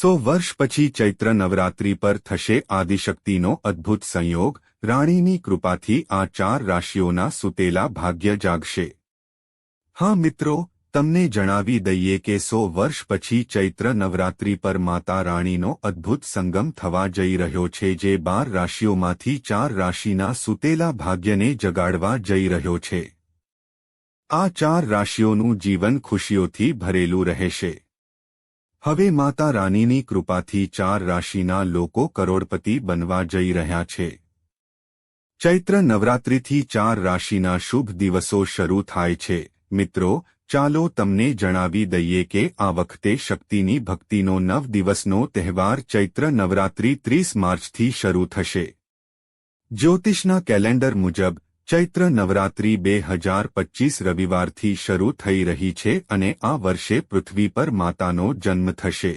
સો વર્ષ પછી ચૈત્ર નવરાત્રિ પર થશે આદિશક્તિનો અદ્ભુત સંયોગ. રાણીની કૃપાથી આ ચાર રાશિઓના સુતેલા ભાગ્ય જાગશે. હા મિત્રો, તમને જણાવી દઈએ કે સો વર્ષ પછી ચૈત્ર નવરાત્રિ પર માતા રાણીનો અદ્ભુત સંગમ થવા જઈ રહ્યો છે જે બાર રાશિઓમાંથી ચાર રાશિના સુતેલા ભાગ્યને જગાડવા જઈ રહ્યો છે. આ ચાર રાશિઓનું જીવન ખુશીઓથી ભરેલું રહેશે. હવે માતા રાનીની કૃપાથી ચાર રાશિના લોકો કરોડપતિ બનવા જઈ રહ્યા છે. ચૈત્ર નવરાત્રિથી ચાર રાશિના શુભ દિવસો શરૂ થાય છે. મિત્રો, ચાલો તમને જણાવી દઈએ કે આ વખતે શક્તિની ભક્તિનો નવ દિવસનો તહેવાર ચૈત્ર નવરાત્રિ ત્રીસ માર્ચથી શરૂ થશે. જ્યોતિષના કેલેન્ડર મુજબ ચૈત્ર નવરાત્રી બે હજાર પચીસ રવિવારથી શરૂ થઈ રહી છે અને આ વર્ષે પૃથ્વી પર માતાનો જન્મ થશે.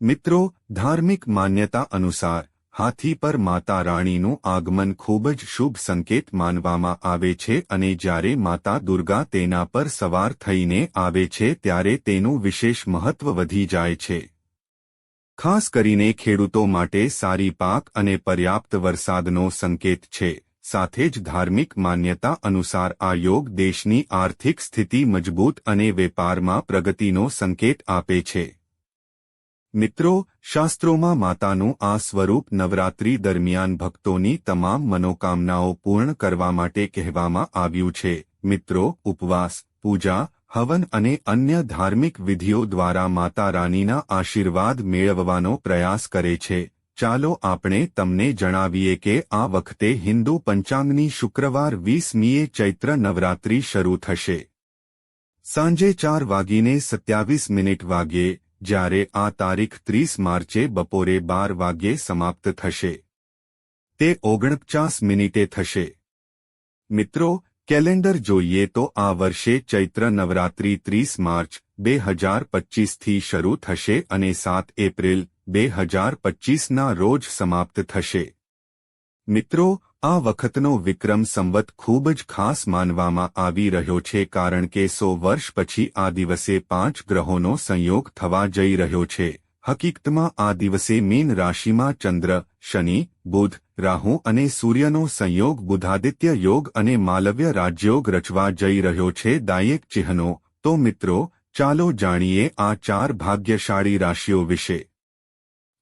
મિત્રો, ધાર્મિક માન્યતા અનુસાર, હાથી પર માતા રાણીનું આગમન ખૂબ જ શુભ સંકેત માનવામાં આવે છે અને જ્યારે માતા દુર્ગા તેના પર સવાર થઈને આવે છે ત્યારે તેનું વિશેષ મહત્વ વધી જાય છે. ખાસ કરીને ખેડૂતો માટે સારી પાક અને પર્યાપ્ત વરસાદનો સંકેત છે. સાથે જ ધાર્મિક માન્યતા અનુસાર આ યોગ દેશની આર્થિક સ્થિતિ મજબૂત અને વેપારમાં પ્રગતિનો સંકેત આપે છે. મિત્રો, શાસ્ત્રોમાં માતાનું આ સ્વરૂપ નવરાત્રી દરમિયાન ભક્તોની તમામ મનોકામનાઓ પૂર્ણ કરવા માટે કહેવામાં આવ્યું છે. મિત્રો, ઉપવાસ, પૂજા, હવન અને અન્ય ધાર્મિક વિધિઓ દ્વારા માતા રાનીના આશીર્વાદ મેળવવાનો પ્રયાસ કરે છે. ચાલો આપણે તમને જણાવીએ કે આ વખતે હિન્દુ પંચાંગની શુક્રવાર વીસમીએ ચૈત્ર નવરાત્રી શરૂ થશે. સાંજે ચાર વાગીને સત્યાવીસ મિનિટ વાગ્યે, જ્યારે આ તારીખ ત્રીસ માર્ચે બપોરે બાર વાગ્યે સમાપ્ત થશે. તે ઓગણપચાસ મિનિટે થશે. મિત્રો, કેલેન્ડર જોઈએ તો આ વર્ષે ચૈત્ર નવરાત્રી ત્રીસ માર્ચ, બે હજાર પચ્ચીસથી શરૂ થશે અને સાત એપ્રિલ બે હજાર પચીસના રોજ સમાપ્ત થશે. મિત્રો, આ વખતનો વિક્રમ સંવત ખૂબ જ ખાસ માનવામાં આવી રહ્યો છે કારણ કે સો વર્ષ પછી આ દિવસે પાંચ ગ્રહોનો સંયોગ થવા જઈ રહ્યો છે. હકીકતમાં, આ દિવસે મીન રાશિમાં ચંદ્ર, શનિ, બુધ, રાહુ અને સૂર્યનો સંયોગ બુધાદિત્ય યોગ અને માલવ્ય રાજયોગ રચવા જઈ રહ્યો છે દાયક ચિહ્નો. તો મિત્રો, ચાલો જાણીએ આ ચાર ભાગ્યશાળી રાશિઓ વિશે.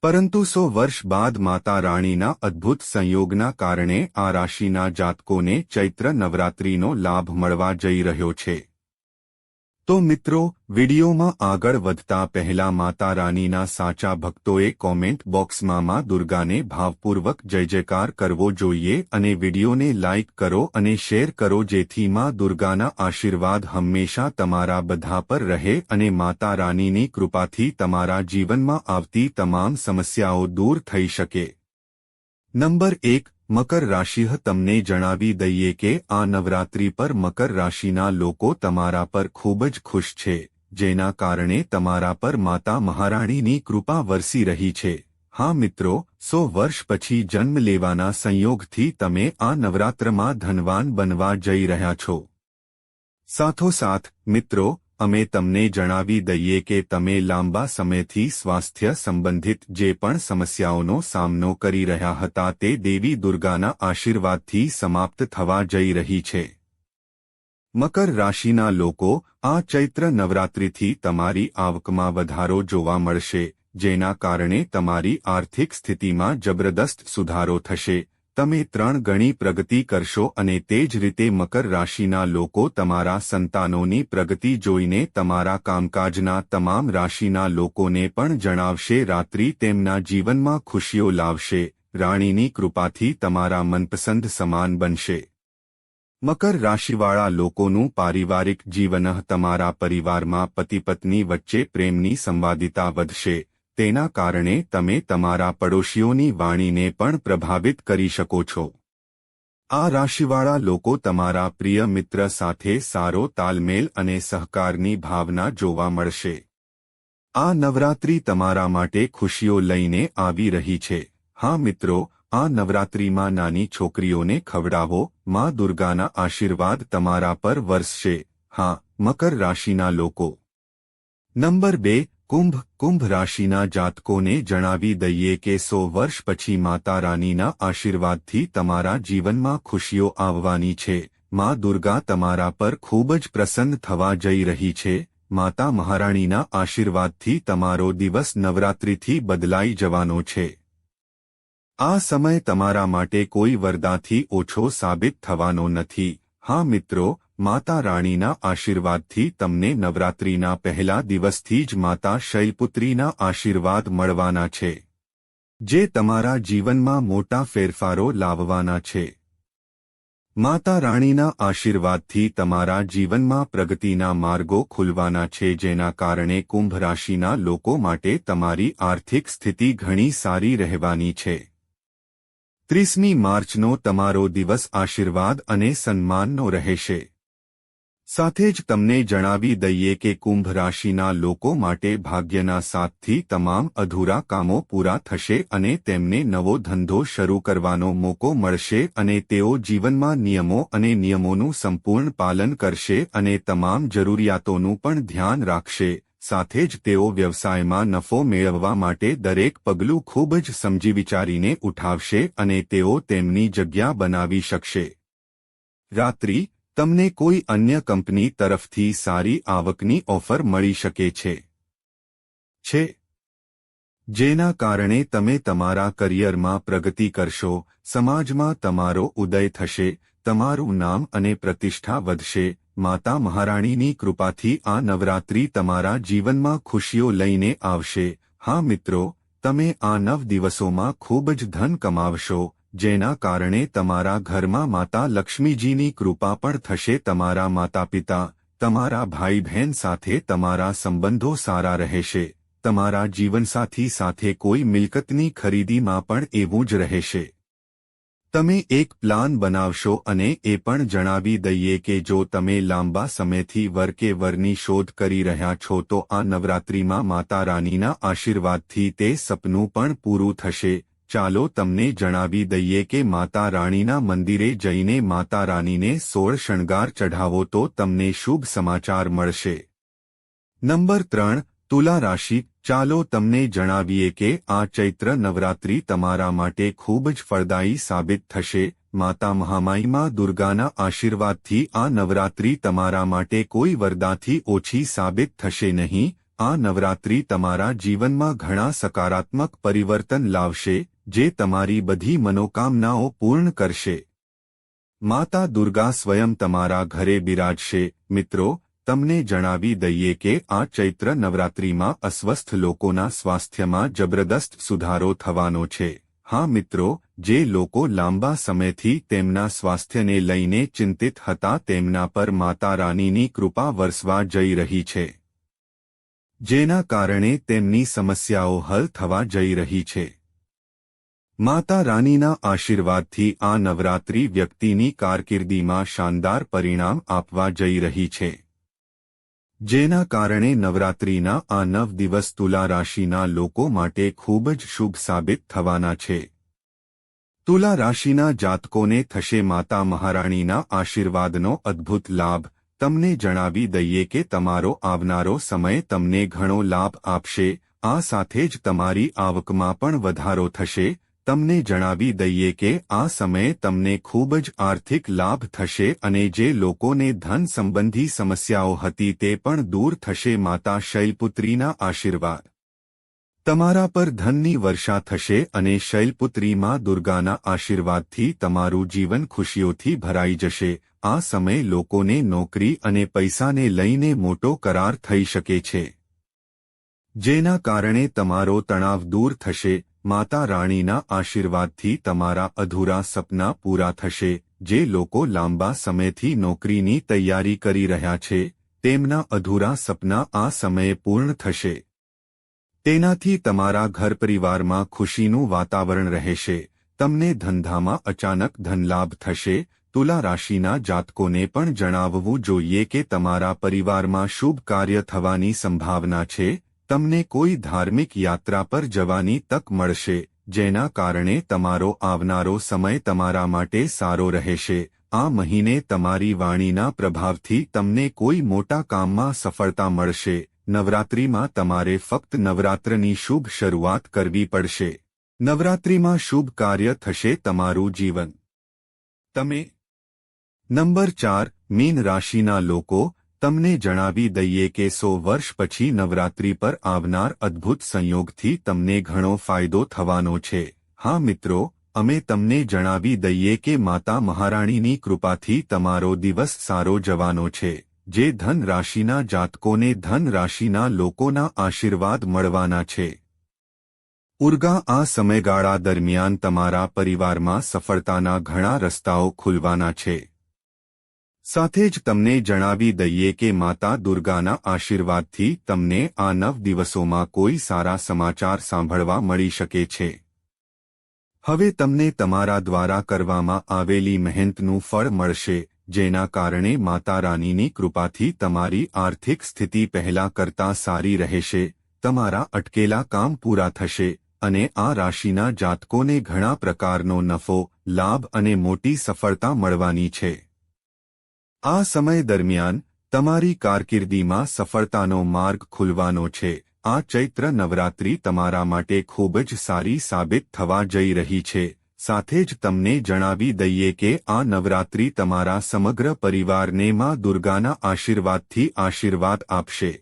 પરંતુ સો વર્ષ બાદ માતા રાણીના અદ્ભુત સંયોગના કારણે આ રાશિના જાતકોને ચૈત્ર નવરાત્રિનો લાભ મળવા જઈ રહ્યો છે. તો મિત્રો, વિડીયોમાં આગળ વધતા પહેલા માતા રાનીના સાચા ભક્તોએ કોમેન્ટ બોક્સમાં માં દુર્ગાને ભાવપૂર્વક જય જયકાર કરવો જોઈએ અને વિડીયોને લાઇક કરો અને શેર કરો જેથી માં દુર્ગાના આશીર્વાદ હંમેશા તમારા બધા પર રહે અને માતા રાનીની કૃપાથી તમારા જીવનમાં આવતી તમામ સમસ્યાઓ દૂર થઈ શકે. નંબર એક મકર રાશિ તમને જણાવી દઈએ કે આ નવરાત્રી પર મકર રાશિના લોકો તમારા પર ખૂબ જ ખુશ છે, જેના કારણે તમારા પર માતા મહારાણીની કૃપા વરસી રહી છે. હા મિત્રો, સો વર્ષ પછી જન્મ લેવાના સંયોગથી તમે આ નવરાત્રમાં ધનવાન બનવા જઈ રહ્યા છો. સાથોસાથ, મિત્રો અમે તમને જણાવી દઈએ કે તમે લાંબા સમયથી સ્વાસ્થ્ય સંબંધિત જે પણ સમસ્યાઓનો સામનો કરી રહ્યા હતા તે દેવી દુર્ગાના આશીર્વાદથી સમાપ્ત થવા જઈ રહી છે. મકર રાશિના લોકો, આ ચૈત્ર નવરાત્રિથી તમારી આવકમાં વધારો જોવા મળશે, જેના કારણે તમારી આર્થિક સ્થિતિમાં જબરદસ્ત સુધારો થશે. તમે ત્રણ ગણી પ્રગતિ કરશો અને તે જ રીતે મકર રાશિના લોકો તમારા સંતાનોની પ્રગતિ જોઈને તમારા કામકાજના તમામ રાશિના લોકોને પણ જણાવશે, રાત્રિ તેમના જીવનમાં ખુશીઓ લાવશે, રાણીની કૃપાથી તમારા મનપસંદ સમાન બનશે. મકર રાશિવાળા લોકોનું પારિવારિક જીવન તમારા પરિવારમાં પતિ પત્ની વચ્ચે પ્રેમની સંવાદિતા વધશે. તેના કારણે તમે તમારા પડોશીઓની વાણીને પણ પ્રભાવિત કરી શકો છો. આ રાશિવાળા લોકો તમારા પ્રિય મિત્ર સાથે સારો તાલમેલ અને સહકારની ભાવના જોવા મળશે. આ નવરાત્રી તમારા માટે ખુશીઓ લઈને આવી રહી છે. હા મિત્રો, આ નવરાત્રીમાં નાની છોકરીઓને ખવડાવો, માં દુર્ગાના આશીર્વાદ તમારા પર વરસશે. હા, મકર રાશિના લોકો. નંબર બે કુંભ કુંભ રાશિના જાતકોને જણાવી દઈએ કે સો વર્ષ પછી માતા રાનીના આશીર્વાદથી તમારા જીવનમાં ખુશીઓ આવવાની છે. માં દુર્ગા તમારા પર ખૂબ જ પ્રસન્ન થવા જઈ રહી છે. માતા મહારાણીના આશીર્વાદથી તમારો દિવસ નવરાત્રિથી બદલાઈ જવાનો છે. આ સમય તમારા માટે કોઈ વરદાથી ઓછો સાબિત થવાનો નથી. હા મિત્રો માતા રાણીના આશીર્વાદથી તમને નવરાત્રિના પહેલા દિવસથી જ માતા શૈલપુત્રીના આશીર્વાદ મળવાના છે, જે તમારા જીવનમાં મોટા ફેરફારો લાવવાના છે. માતા રાણીના આશીર્વાદથી તમારા જીવનમાં પ્રગતિના માર્ગો ખુલવાના છે, જેના કારણે કુંભ રાશિના લોકો માટે તમારી આર્થિક સ્થિતિ ઘણી સારી રહેવાની છે. ત્રીસમી માર્ચનો તમારો દિવસ આશીર્વાદ અને સન્માનનો રહેશે. સાથે જ તમને જણાવી દઈએ કે કુંભ રાશિના લોકો માટે ભાગ્યના સાથથી તમામ અધૂરા કામો પૂરા થશે અને તેમને નવો ધંધો શરૂ કરવાનો મોકો મળશે અને તેઓ જીવનમાં નિયમો અને નિયમોનું સંપૂર્ણ પાલન કરશે અને તમામ જરૂરિયાતોનું પણ ધ્યાન રાખશે. સાથે જ તેઓ વ્યવસાયમાં નફો મેળવવા માટે દરેક પગલું ખૂબ જ સમજી વિચારીને ઉઠાવશે અને તેઓ તેમની જગ્યા બનાવી શકશે. રાત્રિ તમને કોઈ અન્ય કંપની તરફથી સારી આવકની ઓફર મળી શકે છે. જેના કારણે તમે તમારા કરિયરમાં પ્રગતિ કરશો, સમાજમાં તમારો ઉદય થશે, તમારું નામ અને પ્રતિષ્ઠા વધશે, માતા મહારાણીની કૃપાથી આ નવરાત્રી તમારા જીવનમાં ખુશીઓ લઈને આવશે. હા મિત્રો, તમે આ નવ દિવસોમાં ખૂબ જ ધન કમાવશો જેના કારણે તમારા ઘરમાં માતા લક્ષ્મીજીની કૃપા પણ થશે. તમારા માતા પિતા તમારા ભાઈ બહેન સાથે તમારા સંબંધો સારા રહેશે. તમારા જીવનસાથી સાથે કોઈ મિલકતની ખરીદીમાં પણ એવું જ રહેશે. તમે એક પ્લાન બનાવશો અને એ પણ જણાવી દઈએ કે જો તમે લાંબા સમયથી વર વરની શોધ કરી રહ્યા છો તો આ નવરાત્રિમાં માતા રાનીના આશીર્વાદથી તે સપનું પણ પૂરું થશે. ચાલો તમને જણાવી દઈએ કે માતા રાણીના મંદિરે જઈને માતા રાણીને સોળ શણગાર ચઢાવો તો તમને શુભ સમાચાર મળશે. નંબર ત્રણ, તુલા રાશિ. ચાલો તમને જણાવીએ કે આ ચૈત્ર નવરાત્રી તમારા માટે ખૂબ જ ફળદાયી સાબિત થશે. માતા મહામાઈમાં દુર્ગાના આશીર્વાદથી આ નવરાત્રી તમારા માટે કોઈ વરદાથી ઓછી સાબિત થશે નહીં. આ નવરાત્રી તમારા જીવનમાં ઘણા સકારાત્મક પરિવર્તન લાવશે. જે તમારી બધી મનોકામનાઓ પૂર્ણ કરશે. માતા દુર્ગા સ્વયં તમારા ઘરે બિરાજશે. મિત્રો, તમને જણાવી દઈએ કે આ ચૈત્ર નવરાત્રિમાં અસ્વસ્થ લોકોના સ્વાસ્થ્યમાં જબરદસ્ત સુધારો થવાનો છે. હા મિત્રો, જે લોકો લાંબા સમયથી તેમના સ્વાસ્થ્યને લઈને ચિંતિત હતા તેમના પર માતા રાનીની કૃપા વરસવા જઈ રહી છે. જેના કારણે તેમની સમસ્યાઓ હલ થવા જઈ રહી છે. માતા રાનીના આશીર્વાદથી આ નવરાત્રી વ્યક્તિની કારકિર્દીમાં શાનદાર પરિણામ આપવા જઈ રહી છે. જેના કારણે નવરાત્રીના આ નવ દિવસ તુલા રાશિના લોકો માટે ખૂબ જ શુભ સાબિત થવાના છે. તુલા રાશિના જાતકોને થશે માતા મહારાણીના આશીર્વાદનો અદ્ભુત લાભ. તમને જણાવી દઈએ કે તમારો આવનારો સમય તમને ઘણો લાભ આપશે. આ સાથે જ તમારી આવકમાં પણ વધારો થશે. તમને જણાવી દઈએ કે આ સમયે તમને ખૂબ જ આર્થિક લાભ થશે અને જે લોકોને ધન સંબંધી સમસ્યાઓ હતી તે પણ દૂર થશે માતા શૈલપુત્રીના આશીર્વાદ. તમારા પર ધનની વર્ષા થશે અને શૈલપુત્રીમાં દુર્ગાના આશીર્વાદથી તમારું જીવન ખુશીઓથી ભરાઈ જશે. આ સમય લોકોને નોકરી અને પૈસાને લઈને મોટો કરાર થઈ શકે છે. જેના કારણે તમારો તણાવ દૂર થશે. માતા રાણીના આશીર્વાદથી તમારા અધૂરા સપના પૂરા થશે, જે લોકો લાંબા સમયથી નોકરીની તૈયારી કરી રહ્યા છે, તેમના અધૂરા સપના આ સમયે પૂર્ણ થશે. તેનાથી તમારા ઘર પરિવારમાં ખુશીનું વાતાવરણ રહેશે, તમને ધંધામાં અચાનક ધનલાભ થશે, તુલા રાશિના જાતકોને પણ જણાવવું જોઈએ કે તમારા પરિવારમાં શુભ કાર્ય થવાની સંભાવના છે તમને કોઈ ધાર્મિક યાત્રા પર જવાની તક મળશે, જેના કારણે તમારો આવનારો સમય તમારા માટે સારો રહેશે. આ મહિને તમારી વાણીના પ્રભાવથી તમને કોઈ મોટા કામમાં સફળતા મળશે. નવરાત્રિમાં તમારે ફક્ત નવરાત્રની શુભ શરૂઆત કરવી પડશે. નવરાત્રિમાં શુભ કાર્ય થશે તમારું જીવન. તમે નંબર ચાર, મીન રાશિના લોકો તમને જણાવી દઈએ કે સો વર્ષ પછી નવરાત્રિ પર આવનાર અદ્ભુત સંયોગથી તમને ઘણો ફાયદો થવાનો છે. હા મિત્રો, અમે તમને જણાવી દઈએ કે માતા મહારાણીની કૃપાથી તમારો દિવસ સારો જવાનો છે. જે ધન રાશિના જાતકોને ધન રાશિના લોકોના આશીર્વાદ મળવાના છે. ઉર્ગા આ સમયગાળા દરમિયાન તમારા પરિવારમાં સફળતાના ઘણા રસ્તાઓ ખુલવાના છે. સાથે જ તમને જણાવી દઈએ કે માતા દુર્ગાના આશીર્વાદથી તમને આ નવ દિવસોમાં કોઈ સારા સમાચાર સાંભળવા મળી શકે છે. હવે તમને તમારા દ્વારા કરવામાં આવેલી મહેનતનું ફળ મળશે, જેના કારણે માતા રાનીની કૃપાથી તમારી આર્થિક સ્થિતિ પહેલા કરતાં સારી રહેશે, તમારા અટકેલા કામ પૂરા થશે, અને આ રાશિના જાતકોને ઘણા પ્રકારનો નફો, લાભ અને મોટી સફળતા મળવાની છે. આ સમય દરમિયાન, તમારી કારકિર્દીમાં સફળતાનો માર્ગ ખુલવાનો છે. આ ચૈત્ર નવરાત્રિ તમારા માટે ખૂબ જ સારી સાબિત થવા જઈ રહી છે. સાથે જ તમને જણાવી દઈએ કે આ નવરાત્રિ તમારા સમગ્ર પરિવારને માં દુર્ગાના આશીર્વાદથી આશીર્વાદ આપશે.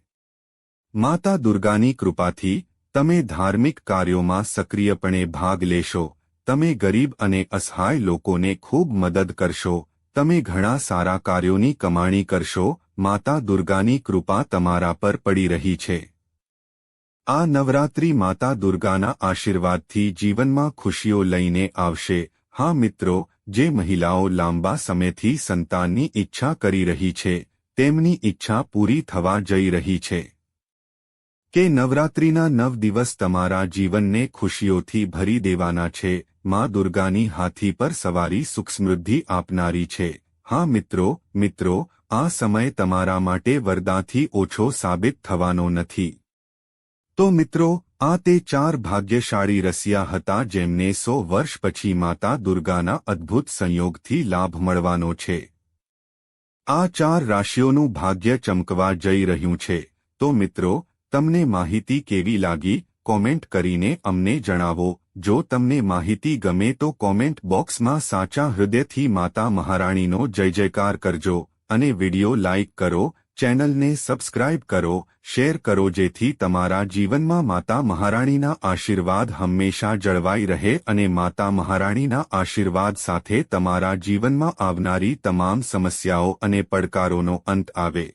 માતા દુર્ગાની કૃપાથી, તમે ધાર્મિક કાર્યોમાં સક્રિયપણે ભાગ લેશો. તમે ગરીબ અને અસહાય લોકોને ખૂબ મદદ કરશો. તમે ઘણા સારા કાર્યોની કમાણી કરશો, માતા દુર્ગાની કૃપા તમારા પર પડી રહી છે. આ નવરાત્રિ માતા દુર્ગાના આશીર્વાદથી જીવનમાં ખુશીઓ લઈને આવશે. હા મિત્રો, જે મહિલાઓ લાંબા સમયથી સંતાનની ઈચ્છા કરી રહી છે, તેમની ઈચ્છા પૂરી થવા જઈ રહી છે. કે નવરાત્રિના નવ દિવસ તમારા જીવનને ખુશીઓથી ભરી દેવાના છે માં દુર્ગાની હાથી પર સવારી સુખ સમૃદ્ધિ આપનારી છે. હા મિત્રો મિત્રો, આ સમય તમારા માટે વરદાથી ઓછો સાબિત થવાનો નથી. તો મિત્રો, આ તે ચાર ભાગ્યશાળી રસિયા હતા જેમને સો વર્ષ પછી માતા દુર્ગાના અદ્ભુત સંયોગથી લાભ મળવાનો છે. આ ચાર રાશિઓનું ભાગ્ય ચમકવા જઈ રહ્યું છે. તો મિત્રો, તમને માહિતી કેવી લાગી? કોમેન્ટ કરીને અમને જણાવો. જો તમને માહિતી ગમે તો કોમેન્ટ બોક્સમાં સાચા હૃદયથી માતા મહારાણીનો જય જયકાર કરજો અને વિડિયો લાઇક કરો, ચેનલને સબસ્ક્રાઇબ કરો, શેર કરો જેથી તમારા જીવનમાં માતા મહારાણીના આશીર્વાદ હંમેશા જળવાઈ રહે અને માતા મહારાણીના આશીર્વાદ સાથે તમારા જીવનમાં આવનારી તમામ સમસ્યાઓ અને પડકારોનો અંત આવે.